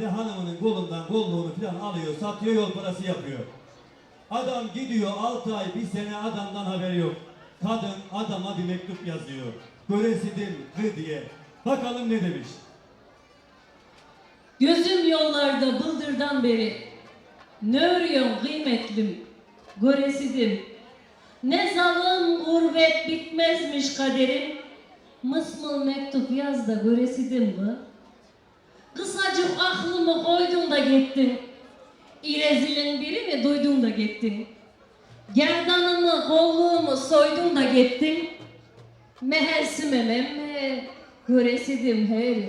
Kendi hanımının kolundan kolluğunu falan alıyor, satıyor, yol parası yapıyor. Adam gidiyor 6 ay, bir sene adamdan haberi yok. Kadın adama bir mektup yazıyor. Göresidim kı diye. Bakalım ne demiş. Gözüm yollarda bıldırdan beri Ne örüyorsun kıymetlim Göresidim Ne zalim gurbet bitmezmiş kaderim Mısmıl mektup yaz da göresidim bu Kısacık aklımı koydun da gittin İrezilin biri mi duydun da gittin Gerdanımı kolluğumu soydun da gittin Mehelsime me Göresidim heri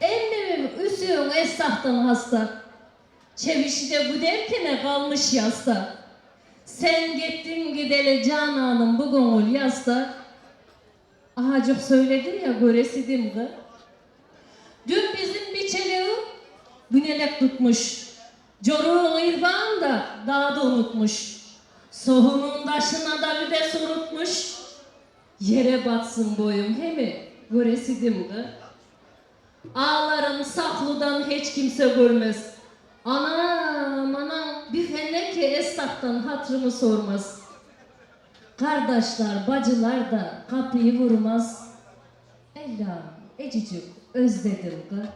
Emmimim üsüğün esnaftan hasta. Çevişide bu derkene kalmış yasta. Sen gittin gidele cananım bu gönül yasta. Ahacık söyledin ya göresidim kı. Dün bizim bir çeleği günelek tutmuş. Coruğun irban da dağda unutmuş. Sohunun taşına da bir de sorutmuş. Yere batsın boyum he mi? Göresidim kı. Ağlarım saklıdan hiç kimse görmez. Anam anam bir feneke esnaftan hatırımı sormaz. Kardeşler bacılar da kapıyı vurmaz. Ella ecicik özledim kı.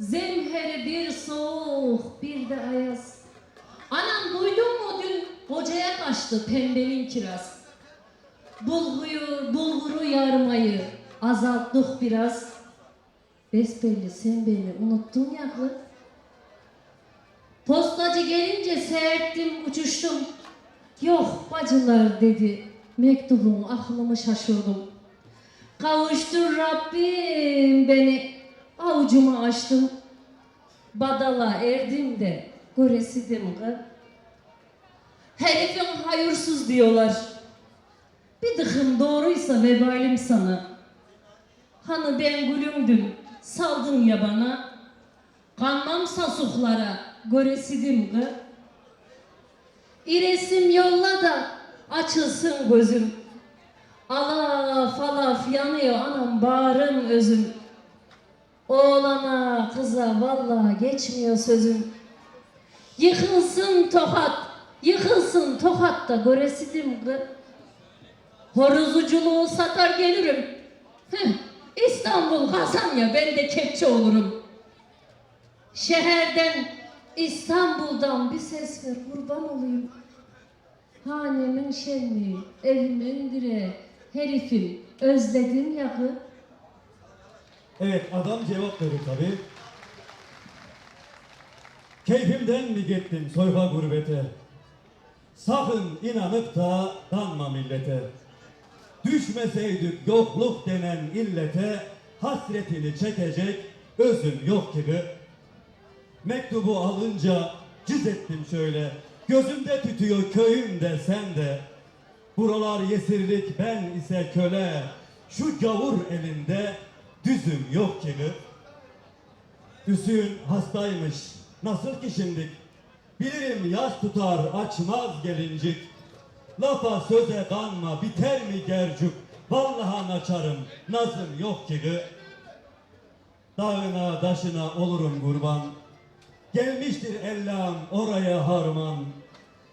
Zemheri bir soğuk bir de ayaz. Anam duydun mu dün hocaya kaçtı pembenin kiraz. Bulguyu, bulguru yarmayı azalttık biraz. Besbelli sen beni unuttun ya kız. Postacı gelince seyrettim uçuştum. Yok bacılar dedi. Mektubum aklımı şaşırdım. Kavuştur Rabbim beni avucuma açtım. Badala erdim de göresidim kız. Herifin hayırsız diyorlar. Bir dıkım doğruysa vebalim sana. Hani ben gülümdüm, saldın ya bana. Kanmam sasuklara, göresidim kı. İresim yolla da açılsın gözüm. Alaf alaf yanıyor anam bağrım özüm. Oğlana kıza vallahi geçmiyor sözüm. Yıkılsın tokat, yıkılsın tokat da göresidim kı. Horozuculuğu satar gelirim. Heh, İstanbul Hasan ya ben de kepçe olurum. Şehirden İstanbul'dan bir ses ver kurban olayım. Hanemin şenliği, evimin direği, herifim özledim yakı. Evet adam cevap verir tabi. Keyfimden mi gittim soyfa gurbete? Sakın inanıp da danma millete. Düşmeseydik yokluk denen illete hasretini çekecek özüm yok gibi. Mektubu alınca cız ettim şöyle. Gözümde tütüyor köyümde sen de. Buralar yesirlik ben ise köle. Şu gavur elinde düzüm yok gibi. Hüsün hastaymış. Nasıl ki şimdi? Bilirim yaş tutar açmaz gelincik. Lafa söze kanma biter mi gercuk? Vallahi açarım nazım yok gibi. Dağına daşına olurum kurban. Gelmiştir ellam oraya harman.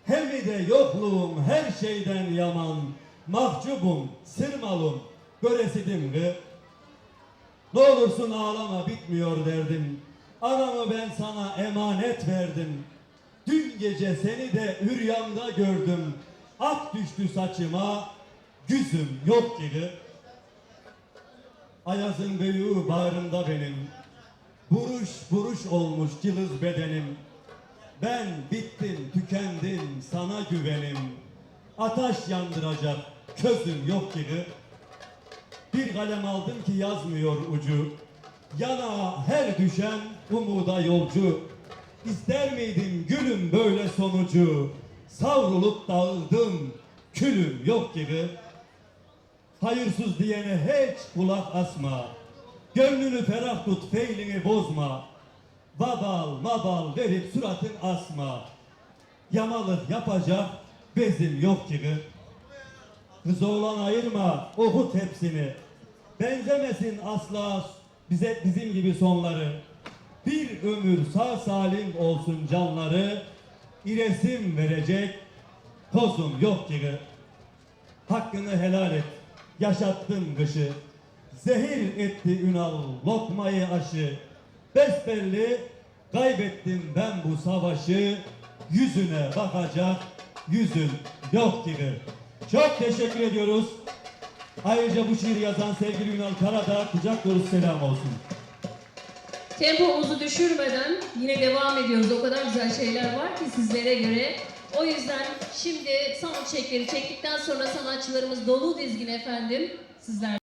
Hem de yokluğum her şeyden yaman. Mahcubum, sırmalım, göresidim gı. Ne olursun ağlama bitmiyor derdim. Anamı ben sana emanet verdim. Dün gece seni de üryamda gördüm. Ak düştü saçıma, güzüm yok gibi. Ayazın büyüğü bağrımda benim. Buruş buruş olmuş cılız bedenim. Ben bittim, tükendim, sana güvenim. Ataş yandıracak közüm yok gibi. Bir kalem aldım ki yazmıyor ucu. Yana her düşen umuda yolcu. İster miydim gülüm böyle sonucu? Savrulup dağıldım, külüm yok gibi. Hayırsız diyene hiç kulak asma. Gönlünü ferah tut, feylini bozma. Babal mabal verip suratın asma. Yamalık yapacak bezim yok gibi. Kız oğlan ayırma, okut hepsini. Benzemesin asla bize bizim gibi sonları. Bir ömür sağ salim olsun canları, iresim verecek kozum yok gibi. Hakkını helal et, yaşattın kışı. Zehir etti Ünal lokmayı aşı. Besbelli kaybettim ben bu savaşı. Yüzüne bakacak yüzüm yok gibi. Çok teşekkür ediyoruz. Ayrıca bu şiiri yazan sevgili Ünal Karadağ kucak dolusu selam olsun. Tempomuzu düşürmeden yine devam ediyoruz. O kadar güzel şeyler var ki sizlere göre. O yüzden şimdi sound checkleri çektikten sonra sanatçılarımız dolu dizgin efendim. Sizler